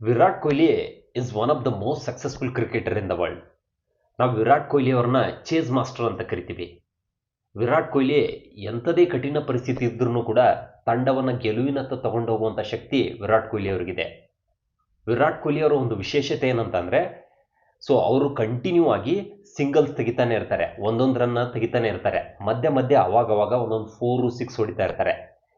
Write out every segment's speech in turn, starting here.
Virat Kohli is one of the most successful cricketer in the world ನಾವು ವಿರಾಟ್ ಕೊಹ್ಲಿ ಅವ್ರನ್ನ chase master ಅಂತ ಕರಿತೀವಿ. ವಿರಾಟ್ ಕೊಹ್ಲಿ ಎಂಥದೇ ಕಠಿಣ ಪರಿಸ್ಥಿತಿ ಇದ್ರೂ ಕೂಡ ತಂಡವನ್ನು ಗೆಲುವಿನತ್ತ ತಗೊಂಡು ಹೋಗುವಂಥ ಶಕ್ತಿ ವಿರಾಟ್ ಕೊಹ್ಲಿ ಅವರಿಗಿದೆ. ವಿರಾಟ್ ಕೊಹ್ಲಿ ಅವರ ಒಂದು ವಿಶೇಷತೆ ಏನಂತಂದರೆ ಸೊ ಅವರು ಕಂಟಿನ್ಯೂ ಆಗಿ ಸಿಂಗಲ್ಸ್ ತೆಗಿತಾನೆ ಇರ್ತಾರೆ, ಒಂದೊಂದು ರನ್ನ ತೆಗಿತಾನೆ ಇರ್ತಾರೆ. ಮಧ್ಯ ಮಧ್ಯ ಅವಾಗವಾಗ ಅವಾಗ ಒಂದೊಂದು ಫೋರು ಸಿಕ್ಸ್ ಹೊಡಿತಾ ಇರ್ತಾರೆ.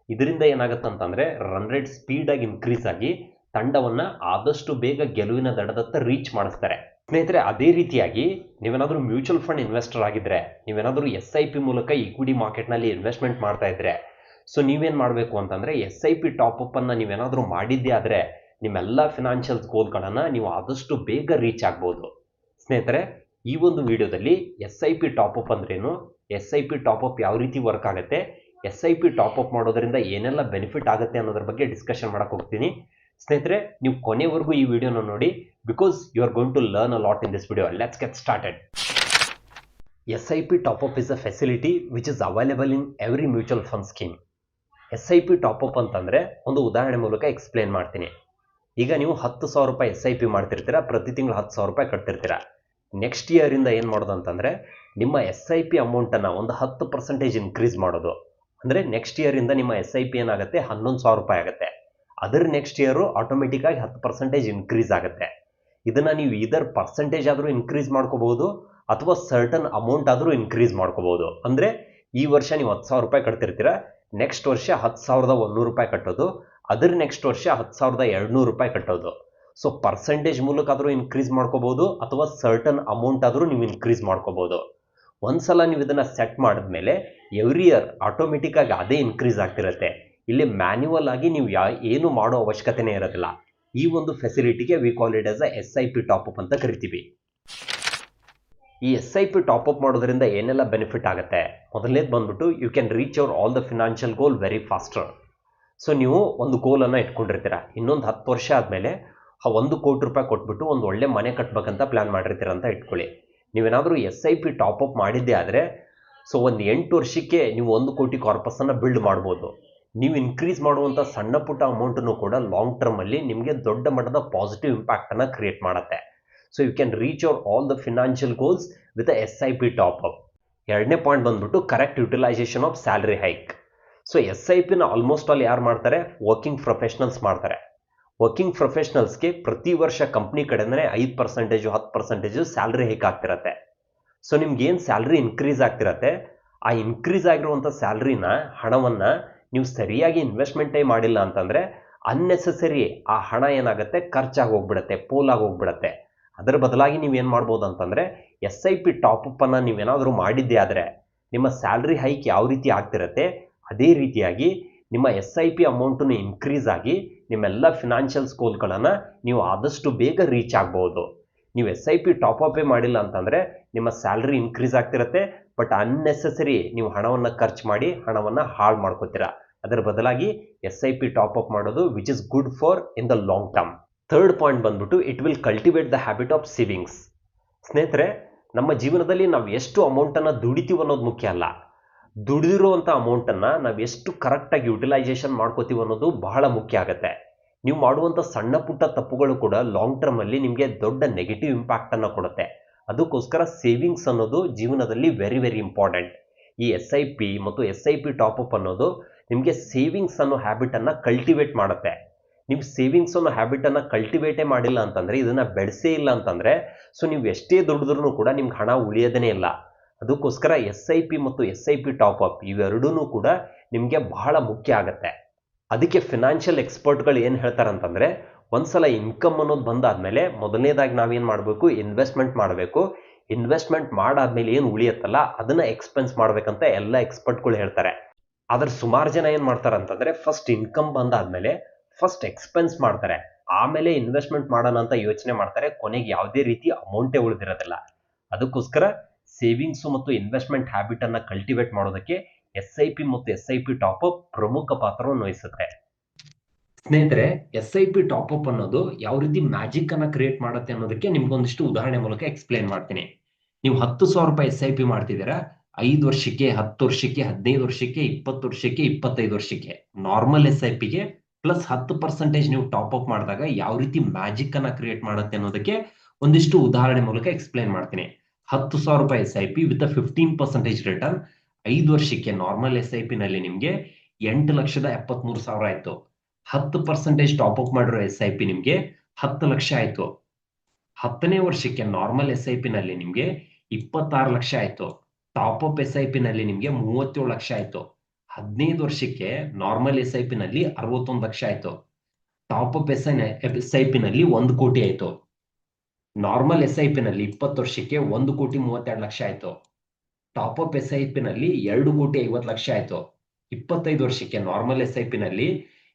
ಇದರಿಂದ ಏನಾಗುತ್ತೆ ಅಂತಂದರೆ ರನ್ ರೇಟ್ ಸ್ಪೀಡಾಗಿ ಇನ್ಕ್ರೀಸ್ ಆಗಿ ತಂಡವನ್ನು ಆದಷ್ಟು ಬೇಗ ಗೆಲುವಿನ ದಡದತ್ತ ರೀಚ್ ಮಾಡಿಸ್ತಾರೆ. ಸ್ನೇಹಿತರೆ, ಅದೇ ರೀತಿಯಾಗಿ ನೀವೇನಾದರೂ ಮ್ಯೂಚುವಲ್ ಫಂಡ್ ಇನ್ವೆಸ್ಟರ್ ಆಗಿದ್ದರೆ ನೀವೇನಾದರೂ ಎಸ್ ಐ ಪಿ ಮೂಲಕ ಈಕ್ವಿಟಿ ಮಾರ್ಕೆಟ್ನಲ್ಲಿ ಇನ್ವೆಸ್ಟ್ಮೆಂಟ್ ಮಾಡ್ತಾ ಇದ್ದರೆ ಸೊ ನೀವೇನು ಮಾಡಬೇಕು ಅಂತಂದರೆ ಎಸ್ ಐ ಪಿ ಟಾಪನ್ನು ನೀವೇನಾದರೂ ಮಾಡಿದ್ದೇ ಆದರೆ ನಿಮ್ಮೆಲ್ಲ ಫಿನಾನ್ಷಿಯಲ್ ಗೋಲ್ಗಳನ್ನು ನೀವು ಆದಷ್ಟು ಬೇಗ ರೀಚ್ ಆಗ್ಬೋದು. ಸ್ನೇಹಿತರೆ, ಈ ಒಂದು ವಿಡಿಯೋದಲ್ಲಿ S I P top up ಅಂದ್ರೇನು? S I P top up ಯಾವ ರೀತಿ ವರ್ಕ್ ಆಗುತ್ತೆ? ಎಸ್ ಐ ಪಿ ಟಾಪಪ್ ಮಾಡೋದರಿಂದ ಏನೆಲ್ಲ ಬೆನಿಫಿಟ್ ಆಗುತ್ತೆ ಅನ್ನೋದ್ರ ಬಗ್ಗೆ ಡಿಸ್ಕಷನ್ ಮಾಡೋಕ್ಕೆ ಹೋಗ್ತೀನಿ. ಸ್ನೇಹಿತರೆ, ನೀವು ಕೊನೆವರೆಗೂ ಈ ವಿಡಿಯೋನ ನೋಡಿ because you are going to learn a lot in this video let's get started S I P up is a facility which is available in every mutual fund scheme S I P up ಅಂತಂದರೆ ಒಂದು ಉದಾಹರಣೆ ಮೂಲಕ explain ಮಾಡ್ತೀನಿ. ಈಗ ನೀವು ಹತ್ತು ಸಾವಿರ ರೂಪಾಯಿ ಎಸ್ ಐ ಪಿ ಮಾಡ್ತಿರ್ತೀರಾ, ಪ್ರತಿ ತಿಂಗಳು ಹತ್ತು ಸಾವಿರ ರೂಪಾಯಿ ಕಟ್ತಿರ್ತೀರಾ. ನೆಕ್ಸ್ಟ್ ಇಯರಿಂದ ಏನು ಮಾಡೋದು ಅಂತಂದರೆ, ನಿಮ್ಮ ಎಸ್ ಐ ಪಿ ಅಮೌಂಟನ್ನು ಒಂದು ಹತ್ತು ಪರ್ಸೆಂಟೇಜ್ ಇನ್ಕ್ರೀಸ್ ಮಾಡೋದು. ಅಂದರೆ ನೆಕ್ಸ್ಟ್ ಇಯರಿಂದ ನಿಮ್ಮ ಎಸ್ ಐ ಪಿ ಏನಾಗುತ್ತೆ? ಹನ್ನೊಂದು ಸಾವಿರ ರೂಪಾಯಿ ಆಗುತ್ತೆ. ಅದರ ನೆಕ್ಸ್ಟ್ ಇಯರು ಆಟೋಮೆಟಿಕ್ಕಾಗಿ ಹತ್ತು ಪರ್ಸೆಂಟೇಜ್ ಇನ್ಕ್ರೀಸ್ ಆಗುತ್ತೆ. ಇದನ್ನು ನೀವು ಇದರ್ ಪರ್ಸೆಂಟೇಜ್ ಆದರೂ ಇನ್ಕ್ರೀಸ್ ಮಾಡ್ಕೋಬಹುದು ಅಥವಾ ಸರ್ಟನ್ ಅಮೌಂಟ್ ಆದರೂ ಇನ್ಕ್ರೀಸ್ ಮಾಡ್ಕೋಬಹುದು. ಅಂದರೆ ಈ ವರ್ಷ ನೀವು ಹತ್ತು ಸಾವಿರ ರೂಪಾಯಿ ಕಟ್ತಿರ್ತೀರ ನೆಕ್ಸ್ಟ್ ವರ್ಷ ಹತ್ತು ಸಾವಿರದ ಒಂದೂರು ರೂಪಾಯಿ ಕಟ್ಟೋದು, ಅದರ ನೆಕ್ಸ್ಟ್ ವರ್ಷ ಹತ್ತು ಸಾವಿರದ ಎರಡುನೂರು ರೂಪಾಯಿ ಕಟ್ಟೋದು. ಸೊ ಪರ್ಸೆಂಟೇಜ್ ಮೂಲಕ ಆದರೂ ಇನ್ಕ್ರೀಸ್ ಮಾಡ್ಕೋಬಹುದು ಅಥವಾ ಸರ್ಟನ್ ಅಮೌಂಟ್ ಆದರೂ ನೀವು ಇನ್ಕ್ರೀಸ್ ಮಾಡ್ಕೋಬೋದು ಒಂದ್ಸಲ ನೀವು ಇದನ್ನು ಸೆಟ್ ಮಾಡಿದ್ಮೇಲೆ ಎವ್ರಿ ಇಯರ್ ಆಟೋಮೆಟಿಕ್ಕಾಗಿ ಅದೇ ಇನ್ಕ್ರೀಸ್ ಆಗ್ತಿರುತ್ತೆ. ಇಲ್ಲಿ ಮ್ಯಾನ್ಯುವಲ್ ಆಗಿ ನೀವು ಯಾ, ಏನು ಮಾಡೋ ಅವಶ್ಯಕತೆನೇ ಇರೋದಿಲ್ಲ. ಈ ಒಂದು ಫೆಸಿಲಿಟಿಗೆ we call it as a S I P top up ಅಂತ ಕರಿತೀವಿ. ಈ S I P top up ಮಾಡೋದ್ರಿಂದ ಏನೆಲ್ಲ ಬೆನಿಫಿಟ್ ಆಗುತ್ತೆ? ಮೊದಲನೇದು ಬಂದ್ಬಿಟ್ಟು you can reach our all the financial goal very faster so ನೀವು ಒಂದು ಗೋಲನ್ನು ಇಟ್ಕೊಂಡಿರ್ತೀರ. ಇನ್ನೊಂದು ಹತ್ತು ವರ್ಷ ಆದಮೇಲೆ ಆ ಒಂದು ಕೋಟಿ ರೂಪಾಯಿ ಕೊಟ್ಬಿಟ್ಟು ಒಂದು ಒಳ್ಳೆ ಮನೆ ಕಟ್ಬೇಕಂತ ಪ್ಲ್ಯಾನ್ ಮಾಡಿರ್ತೀರ ಅಂತ ಇಟ್ಕೊಳ್ಳಿ. ನೀವೇನಾದರೂ ಎಸ್ ಐ ಪಿ ಟಾಪಪ್ ಮಾಡಿದ್ದೇ ಆದರೆ ಸೊ ಒಂದು ಎಂಟು ವರ್ಷಕ್ಕೆ ನೀವು ಒಂದು ಕೋಟಿ ಕಾರ್ಪಸನ್ನು ಬಿಲ್ಡ್ ಮಾಡ್ಬೋದು. ನೀವು ಇನ್ಕ್ರೀಸ್ ಮಾಡುವಂಥ ಸಣ್ಣ ಪುಟ್ಟ ಅಮೌಂಟನ್ನು ಕೂಡ ಲಾಂಗ್ ಟರ್ಮಲ್ಲಿ ನಿಮಗೆ ದೊಡ್ಡ ಮಟ್ಟದ ಪಾಸಿಟಿವ್ ಇಂಪ್ಯಾಕ್ಟನ್ನು ಕ್ರಿಯೇಟ್ ಮಾಡುತ್ತೆ. So you can reach our all the financial goals with S I P top up ಎರಡನೇ ಪಾಯಿಂಟ್ ಬಂದ್ಬಿಟ್ಟು correct utilisation of salary hike so S I ಪಿನ ಆಲ್ಮೋಸ್ಟ್ ಆಲ್ ಯಾರು ಮಾಡ್ತಾರೆ? ವರ್ಕಿಂಗ್ ಪ್ರೊಫೆಷ್ನಲ್ಸ್ ಮಾಡ್ತಾರೆ. ವರ್ಕಿಂಗ್ ಪ್ರೊಫೆಷ್ನಲ್ಸ್ಗೆ ಪ್ರತಿ ವರ್ಷ ಕಂಪ್ನಿ ಕಡೆಯಿಂದನೇ ಐದು ಪರ್ಸೆಂಟೇಜು ಹತ್ತು ಪರ್ಸೆಂಟೇಜು ಸ್ಯಾಲ್ರಿ ಹೈಕ್ ಆಗ್ತಿರತ್ತೆ. ಸೊ ನಿಮ್ಗೆ ಏನು ಸ್ಯಾಲ್ರಿ ಇನ್ಕ್ರೀಸ್ ಆಗ್ತಿರತ್ತೆ? ಆ ಇನ್ಕ್ರೀಸ್ ಆಗಿರುವಂಥ ಸ್ಯಾಲ್ರಿನ ಹಣವನ್ನು ನೀವು ಸರಿಯಾಗಿ ಇನ್ವೆಸ್ಟ್ಮೆಂಟೇ ಮಾಡಿಲ್ಲ ಅಂತಂದರೆ ಅನ್ನೆಸೆಸರಿ ಆ ಹಣ ಏನಾಗುತ್ತೆ? ಖರ್ಚಾಗಿ ಹೋಗ್ಬಿಡುತ್ತೆ ಪೋಲಾಗಿ ಹೋಗ್ಬಿಡುತ್ತೆ. ಅದರ ಬದಲಾಗಿ ನೀವೇನು ಮಾಡ್ಬೋದು ಅಂತಂದರೆ ಎಸ್ ಐ ಪಿ ಟಾಪಪ್ಪನ್ನು ನೀವೇನಾದರೂ ಮಾಡಿದ್ದೆ ಆದರೆ, ನಿಮ್ಮ ಸ್ಯಾಲ್ರಿ ಹೈಕ್ ಯಾವ ರೀತಿ ಆಗ್ತಿರತ್ತೆ? ಅದೇ ರೀತಿಯಾಗಿ ನಿಮ್ಮ ಎಸ್ ಐ ಪಿ ಅಮೌಂಟನ್ನು ಇನ್ಕ್ರೀಸ್ ಆಗಿ ನಿಮ್ಮೆಲ್ಲ ಫಿನಾನ್ಷಿಯಲ್ ಸ್ಕೋಲ್ಗಳನ್ನು ನೀವು ಆದಷ್ಟು ಬೇಗ ರೀಚ್ ಆಗ್ಬೋದು. ನೀವು ಎಸ್ ಐ ಪಿ ಟಾಪಪ್ಪೇ ಮಾಡಿಲ್ಲ ಅಂತಂದರೆ ನಿಮ್ಮ ಸ್ಯಾಲ್ರಿ ಇನ್ಕ್ರೀಸ್ ಆಗ್ತಿರತ್ತೆ ಬಟ್ ಅನ್ನೆಸೆಸರಿ ನೀವು ಹಣವನ್ನು ಖರ್ಚು ಮಾಡಿ ಹಣವನ್ನು ಹಾಳು ಮಾಡ್ಕೋತೀರಾ. ಅದರ ಬದಲಾಗಿ S I P top up ಮಾಡೋದು which is good for in the long term third point ಬಂದ್ಬಿಟ್ಟು it will cultivate the habit of savings ಸ್ನೇಹಿತರೆ, ನಮ್ಮ ಜೀವನದಲ್ಲಿ ನಾವು ಎಷ್ಟು ಅಮೌಂಟನ್ನು ದುಡಿತೀವಿ ಅನ್ನೋದು ಮುಖ್ಯ ಅಲ್ಲ. ದುಡಿದಿರುವಂಥ ಅಮೌಂಟನ್ನು ನಾವು ಎಷ್ಟು ಕರೆಕ್ಟಾಗಿ ಯುಟಿಲೈಸೇಷನ್ ಮಾಡ್ಕೋತೀವಿ ಅನ್ನೋದು ಬಹಳ ಮುಖ್ಯ ಆಗುತ್ತೆ. ನೀವು ಮಾಡುವಂಥ ಸಣ್ಣ ಪುಟ್ಟ ತಪ್ಪುಗಳು ಕೂಡ ಲಾಂಗ್ ಟರ್ಮಲ್ಲಿ ನಿಮಗೆ ದೊಡ್ಡ ನೆಗೆಟಿವ್ ಇಂಪ್ಯಾಕ್ಟನ್ನು ಕೊಡುತ್ತೆ. ಅದಕ್ಕೋಸ್ಕರ ಸೇವಿಂಗ್ಸ್ ಅನ್ನೋದು ಜೀವನದಲ್ಲಿ ವೆರಿ ವೆರಿ ಇಂಪಾರ್ಟೆಂಟ್ ಈ ಎಸ್ ಐ ಪಿ ಮತ್ತು S I P top up ಅನ್ನೋದು ನಿಮಗೆ ಸೇವಿಂಗ್ಸ್ ಅನ್ನೋ ಹ್ಯಾಬಿಟನ್ನು ಕಲ್ಟಿವೇಟ್ ಮಾಡುತ್ತೆ. ನೀವು ಸೇವಿಂಗ್ಸ್ ಅನ್ನೋ ಹ್ಯಾಬಿಟನ್ನು ಕಲ್ಟಿವೇಟೇ ಮಾಡಿಲ್ಲ ಅಂತಂದರೆ, ಇದನ್ನು ಬೆಳೆಸೇ ಇಲ್ಲ ಅಂತಂದರೆ ಸೊ ನೀವು ಎಷ್ಟೇ ದುಡಿದ್ರೂ ಕೂಡ ನಿಮ್ಗೆ ಹಣ ಉಳಿಯೋದೇ ಇಲ್ಲ. ಅದಕ್ಕೋಸ್ಕರ ಎಸ್ ಐ ಪಿ ಮತ್ತು S I P top up ಇವೆರಡೂ ಕೂಡ ನಿಮಗೆ ಬಹಳ ಮುಖ್ಯ ಆಗುತ್ತೆ. ಅದಕ್ಕೆ ಫಿನಾನ್ಷಿಯಲ್ ಎಕ್ಸ್ಪರ್ಟ್ಗಳು ಏನು ಹೇಳ್ತಾರೆ ಅಂತಂದರೆ ಒಂದ್ಸಲ ಇನ್ಕಮ್ ಅನ್ನೋದು ಬಂದಾದಮೇಲೆ ಮೊದಲನೇದಾಗಿ ನಾವೇನು ಮಾಡಬೇಕು? ಇನ್ವೆಸ್ಟ್ಮೆಂಟ್ ಮಾಡಬೇಕು. ಇನ್ವೆಸ್ಟ್ಮೆಂಟ್ ಮಾಡಾದ್ಮೇಲೆ ಏನು ಉಳಿಯತ್ತಲ್ಲ? ಅದನ್ನು ಎಕ್ಸ್ಪೆನ್ಸ್ ಮಾಡಬೇಕಂತ ಎಲ್ಲ ಎಕ್ಸ್ಪರ್ಟ್ಗಳು ಹೇಳ್ತಾರೆ. ಆದ್ರೆ ಸುಮಾರು ಜನ ಏನು ಮಾಡ್ತಾರೆ ಅಂತಂದರೆ ಫಸ್ಟ್ ಇನ್ಕಮ್ ಬಂದಾದಮೇಲೆ ಫಸ್ಟ್ ಎಕ್ಸ್ಪೆನ್ಸ್ ಮಾಡ್ತಾರೆ. ಆಮೇಲೆ ಇನ್ವೆಸ್ಟ್ಮೆಂಟ್ ಮಾಡೋಣ ಅಂತ ಯೋಚನೆ ಮಾಡ್ತಾರೆ. ಕೊನೆಗೆ ಯಾವುದೇ ರೀತಿ ಅಮೌಂಟೇ ಉಳಿದಿರೋದಿಲ್ಲ. ಅದಕ್ಕೋಸ್ಕರ ಸೇವಿಂಗ್ಸು ಮತ್ತು ಇನ್ವೆಸ್ಟ್ಮೆಂಟ್ ಹ್ಯಾಬಿಟನ್ನು ಕಲ್ಟಿವೇಟ್ ಮಾಡೋದಕ್ಕೆ ಎಸ್ ಐ ಪಿ ಮತ್ತು S I P top up ಪ್ರಮುಖ ಪಾತ್ರವನ್ನು ವಹಿಸುತ್ತೆ. ಸ್ನೇಹಿತರೆ ಎಸ್ ಐ ಪಿ ಟಾಪ್ಅಪ್ ಅನ್ನೋದು ಯಾವ ರೀತಿ ಮ್ಯಾಜಿಕ್ ಅನ್ನ ಕ್ರಿಯೇಟ್ ಮಾಡುತ್ತೆ ಅನ್ನೋದಕ್ಕೆ ನಿಮ್ಗೊಂದಿಷ್ಟು ಉದಾಹರಣೆ ಮೂಲಕ ಎಕ್ಸ್ಪ್ಲೇನ್ ಮಾಡ್ತೀನಿ. ನೀವು ಹತ್ತು ಸಾವಿರ ರೂಪಾಯಿ ಎಸ್ ಐ ಪಿ ಮಾಡ್ತಿದ್ದೀರಾ, ಐದು ವರ್ಷಕ್ಕೆ, ಹತ್ತು ವರ್ಷಕ್ಕೆ, ಹದಿನೈದು ವರ್ಷಕ್ಕೆ, ಇಪ್ಪತ್ತು ವರ್ಷಕ್ಕೆ, ಇಪ್ಪತ್ತೈದು ವರ್ಷಕ್ಕೆ. ನಾರ್ಮಲ್ ಎಸ್ ಐ ಪಿಗೆ ಪ್ಲಸ್ ಹತ್ತು ಪರ್ಸೆಂಟೇಜ್ ನೀವು ಟಾಪ್ ಅಪ್ ಮಾಡಿದಾಗ ಯಾವ ರೀತಿ ಮ್ಯಾಜಿಕ್ ಅನ್ನ ಕ್ರಿಯೇಟ್ ಮಾಡುತ್ತೆ ಅನ್ನೋದಕ್ಕೆ ಒಂದಿಷ್ಟು ಉದಾಹರಣೆ ಮೂಲಕ ಎಕ್ಸ್ಪ್ಲೈನ್ ಮಾಡ್ತೀನಿ. ಹತ್ತು ಸಾವಿರ ರೂಪಾಯಿ S I P with fifteen percentage return ಐದು ವರ್ಷಕ್ಕೆ ನಾರ್ಮಲ್ ಎಸ್ ಐ ಪಿ ನಲ್ಲಿ ನಿಮಗೆ ಎಂಟು ಲಕ್ಷದ ಎಪ್ಪತ್ಮೂರು ಸಾವಿರ ಆಯ್ತು. ಹತ್ತು ಪರ್ಸೆಂಟೇಜ್ ಟಾಪ್ ಅಪ್ ಮಾಡಿರೋ ಎಸ್ ಐ ಪಿ ನಿಮಗೆ ಹತ್ತು ಲಕ್ಷ ಆಯ್ತು. ಹತ್ತನೇ ವರ್ಷಕ್ಕೆ ನಾರ್ಮಲ್ ಎಸ್ ಐ ಪಿ ನಲ್ಲಿ ನಿಮಗೆ ಇಪ್ಪತ್ತಾರು ಲಕ್ಷ ಆಯ್ತು. Top up S I P ನಲ್ಲಿ ನಿಮಗೆ ಮೂವತ್ತೇಳು ಲಕ್ಷ ಆಯ್ತು. ಹದಿನೈದು ವರ್ಷಕ್ಕೆ ನಾರ್ಮಲ್ ಎಸ್ ಐ ಪಿ ನಲ್ಲಿ ಅರವತ್ತೊಂದು ಲಕ್ಷ ಆಯ್ತು. Top up S I S I P ನಲ್ಲಿ ಒಂದು ಕೋಟಿ ಆಯ್ತು. ನಾರ್ಮಲ್ ಎಸ್ ಐ ಪಿ ನಲ್ಲಿ ಇಪ್ಪತ್ತು ವರ್ಷಕ್ಕೆ ಒಂದು ಕೋಟಿ ಮೂವತ್ತೆರಡು ಲಕ್ಷ ಆಯ್ತು. Top up S I P ನಲ್ಲಿ ಎರಡು ಕೋಟಿ ಐವತ್ತು ಲಕ್ಷ ಆಯ್ತು. ಇಪ್ಪತ್ತೈದು ವರ್ಷಕ್ಕೆ ನಾರ್ಮಲ್ ಎಸ್ ಐ ಪಿ ನಲ್ಲಿ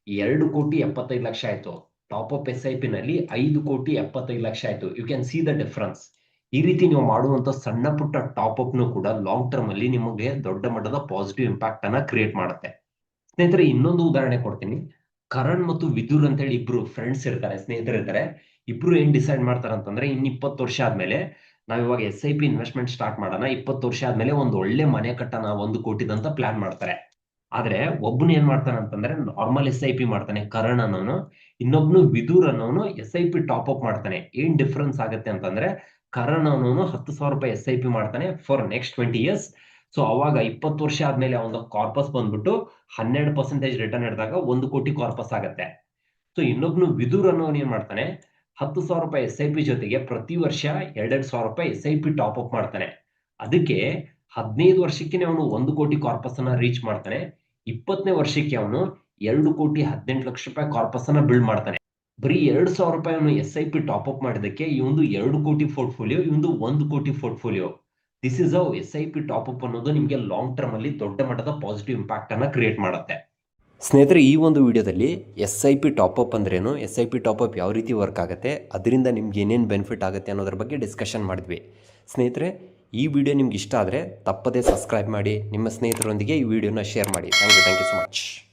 ಎರಡು ಕೋಟಿ ಎಪ್ಪತ್ತೈದು ಲಕ್ಷ ಆಯ್ತು. Top up S I P ನಲ್ಲಿ ಐದು ಕೋಟಿ ಎಪ್ಪತ್ತೈದು ಲಕ್ಷ ಆಯ್ತು. You can see the difference ಈ ರೀತಿ ನೀವು ಮಾಡುವಂತ ಸಣ್ಣ ಪುಟ್ಟ ಟಾಪ್ ಅಪ್ ನು ಕೂಡ ಲಾಂಗ್ ಟರ್ಮ್ ಅಲ್ಲಿ ನಿಮಗೆ ದೊಡ್ಡ ಮಟ್ಟದ ಪಾಸಿಟಿವ್ ಇಂಪ್ಯಾಕ್ಟ್ ಅನ್ನ ಕ್ರಿಯೇಟ್ ಮಾಡುತ್ತೆ. ಸ್ನೇಹಿತರೆ, ಇನ್ನೊಂದು ಉದಾಹರಣೆ ಕೊಡ್ತೀನಿ. ಕರಣ್ ಮತ್ತು ವಿದುರ್ ಅಂತ ಹೇಳಿ ಇಬ್ರು ಫ್ರೆಂಡ್ಸ್ ಇರ್ತಾರೆ, ಸ್ನೇಹಿತರು ಇರ್ತಾರೆ. ಇಬ್ರು ಏನ್ ಡಿಸೈಡ್ ಮಾಡ್ತಾರೆ ಅಂತಂದ್ರೆ ಇನ್ ಇಪ್ಪತ್ತು ವರ್ಷ ಆದ್ಮೇಲೆ ನಾವ್ ಇವಾಗ S I P investment start ಮಾಡೋಣ. ಇಪ್ಪತ್ತು ವರ್ಷ ಆದ್ಮೇಲೆ ಒಂದು ಒಳ್ಳೆ ಮನೆ ಕಟ್ಟೋಣ, ಒಂದು ಕೋಟಿದಂತ ಪ್ಲಾನ್ ಮಾಡ್ತಾರೆ. ಆದ್ರೆ ಒಬ್ಬನು ಏನ್ ಮಾಡ್ತಾನೆ ಅಂತಂದ್ರೆ ನಾರ್ಮಲ್ ಎಸ್ ಐ ಪಿ ಮಾಡ್ತಾನೆ, ಕರಣ್ ಅನ್ನೋನು ಇನ್ನೊಬ್ನು ವಿದೂರ್ ಅನ್ನೋನು S I P top up ಮಾಡ್ತಾನೆ. ಏನ್ ಡಿಫ್ರೆನ್ಸ್ ಆಗುತ್ತೆ ಅಂತಂದ್ರೆ ಕರಣ್ ಅನ್ನೋನು ಹತ್ತು ಸಾವಿರ ರೂಪಾಯಿ ಎಸ್ ಐ ಪಿ ಮಾಡ್ತಾನೆ for next twenty years so ಅವಾಗ ಇಪ್ಪತ್ತು ವರ್ಷ ಆದ್ಮೇಲೆ ಅವನ ಕಾರ್ಪಸ್ ಬಂದ್ಬಿಟ್ಟು ಹನ್ನೆರಡು ಪರ್ಸೆಂಟೇಜ್ ರಿಟರ್ನ್ ಹಿಡಿದಾಗ ಒಂದು ಕೋಟಿ ಕಾರ್ಪಸ್ ಆಗತ್ತೆ. ಸೊ ಇನ್ನೊಬ್ನು ವಿದೂರ್ ಅನ್ನೋನು ಏನ್ ಮಾಡ್ತಾನೆ? ಹತ್ತು ಸಾವಿರ ರೂಪಾಯಿ ಎಸ್ ಐ ಪಿ ಜೊತೆಗೆ ಪ್ರತಿ ವರ್ಷ ಎರಡೆರಡು ಸಾವಿರ ರೂಪಾಯಿ S I P top up ಮಾಡ್ತಾನೆ. ಅದಕ್ಕೆ ಹದಿನೈದು ವರ್ಷಕ್ಕೆ ಅವನು ಒಂದು ಕೋಟಿ ಕಾರ್ಪಸ್ ಅನ್ನ ರೀಚ್ ಮಾಡ್ತಾನೆ. ಇಪ್ಪತ್ತನೇ ವರ್ಷಕ್ಕೆ ಅವನು ಎರಡು ಕೋಟಿ ಹದಿನೆಂಟು ಲಕ್ಷ ರೂಪಾಯಿ ಕಾರ್ಪಸ್ ಅನ್ನ ಬಿಲ್ಡ್ ಮಾಡ್ತಾನೆ. ಬರೀ ಎರಡು ಸಾವಿರ ರೂಪಾಯಿ ಅವನು S I P top up ಮಾಡಿದಕ್ಕೆ ಇವೊಂದು ಎರಡು ಕೋಟಿ ಪೋರ್ಟ್ಫೋಲಿಯೋ ಇವೊಂದು ಒಂದು crore portfolio this is of S I P top up ಅನ್ನೋದು ನಿಮಗೆ ಲಾಂಗ್ ಟರ್ಮ್ ಅಲ್ಲಿ ದೊಡ್ಡ ಮಟ್ಟದ ಪಾಸಿಟಿವ್ ಇಂಪ್ಯಾಕ್ಟ್ ಅನ್ನ ಕ್ರಿಯೇಟ್ ಮಾಡುತ್ತೆ. ಸ್ನೇಹಿತರೆ, ಈ ಒಂದು ವಿಡಿಯೋದಲ್ಲಿ S I P top up ಅಂದ್ರೇನು? S I P top up ಯಾವ ರೀತಿ ವರ್ಕ್ ಆಗುತ್ತೆ? ಅದರಿಂದ ನಿಮ್ಗೆ ಏನೇನು ಬೆನಿಫಿಟ್ ಆಗುತ್ತೆ ಅನ್ನೋದ್ರ ಬಗ್ಗೆ ಡಿಸ್ಕಷನ್ ಮಾಡಿದ್ವಿ. ಸ್ನೇಹಿತರೆ ಈ ವಿಡಿಯೋ ನಿಮ್ಗೆ ಇಷ್ಟ ಆದರೆ ತಪ್ಪದೇ ಸಬ್ಸ್ಕ್ರೈಬ್ ಮಾಡಿ, ನಿಮ್ಮ ಸ್ನೇಹಿತರೊಂದಿಗೆ ಈ ವಿಡಿಯೋನ ಶೇರ್ ಮಾಡಿ. Thank you thank you so much